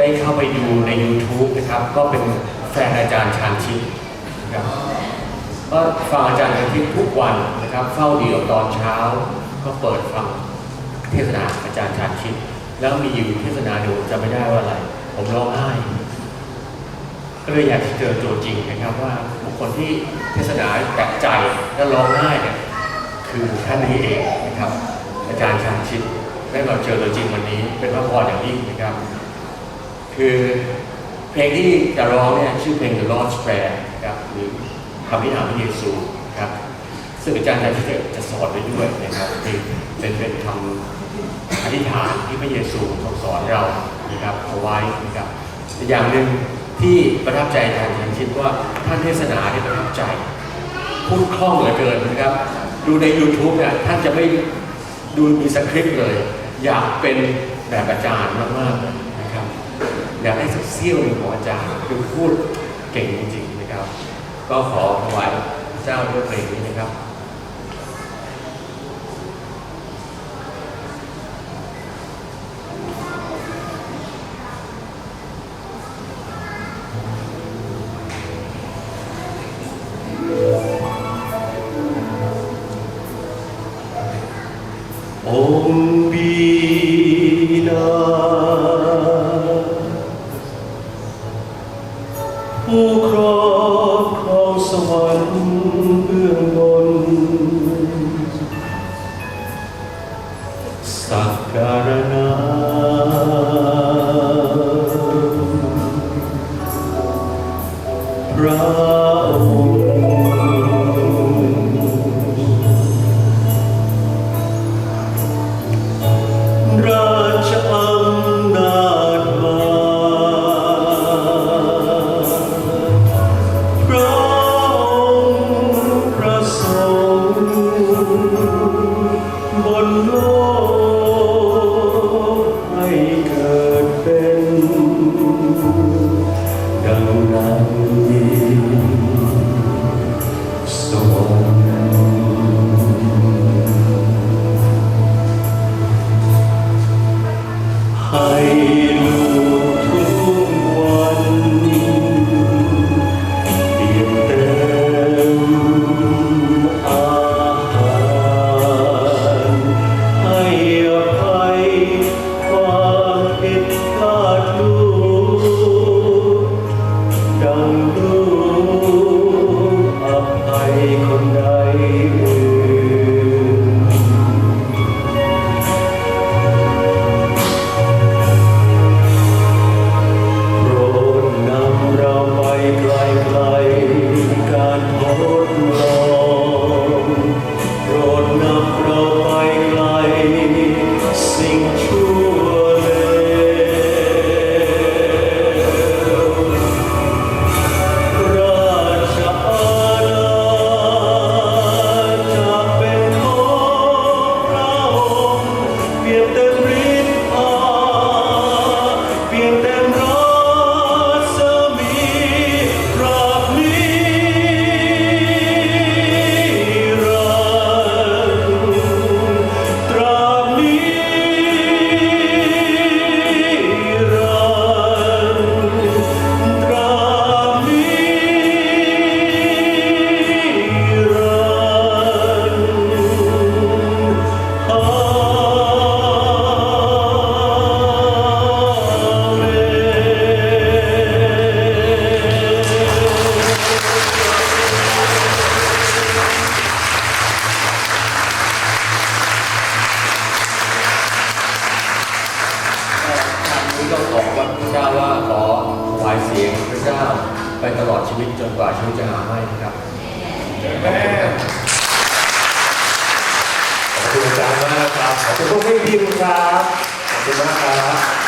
ได้เข้าไปดูใน YouTube นะครับ ก็เป็นแฟนอาจารย์ชาญชิตนะครับก็ฟังอาจารย์ชาญชิตทุกวันนะครับ เฝ้าเดี่ยวตอนเช้า ก็เปิดฟังเทศนาอาจารย์ชาญชิต แล้วมีอยู่เทศนาหนึ่งผมจะไม่ได้ว่าอะไร ผมร้องไห้ก็เลยอยากเจอตัวจริงนะครับว่าบุคคลที่เทศนาแตกใจและร้องไห้เนี่ยคือท่านนี้เองนะครับ อาจารย์ชาญชิตได้มาเจอตัวจริงวันนี้เป็นพระพรอย่างยิ่งนะครับ คือเพลงที่จะร้องเนี่ยชื่อเพลง The Lord's Prayer ครับหรือคำพิถามพระเยซูครับซึ่งอาจารย์ชาญชิตจะสอนไว้ด้วยนะครับเป็นเป็นคำอธิษฐานที่พระเยซูทรงสอนเรานะครับเอาไว้นะครับอย่างหนึ่งที่ประทับใจอาจารย์ชาญชิตว่าท่านเทศนาที่ประทับใจ พูดคล่องเหลือเกินนะครับ ดูใน YouTube เนี่ยท่านจะไม่ดูมีสคริปต์เลย อยากเป็นแบบอาจารย์มากๆเลยนะครับ อยาก ได้สักเสี้ยวหนึ่งของอาจารย์คือพูดเก่งจริงๆนะครับ ก็ขอถวายเจ้าด้วยเพลงนี้นะครับองค์บิ ครอบครองสวรรค์เบื้องบน สักการะพระ ทางนี้ก็ขอว่าพระเจ้าว่าขอถวายเสียงพระเจ้าไปตลอดชีวิตจนกว่าชีวิตจะหาไม่ครับขอบคุณอาจารย์มากครับขอบคุณพวกพี่พิมพ์ครับขอบคุณมากครับ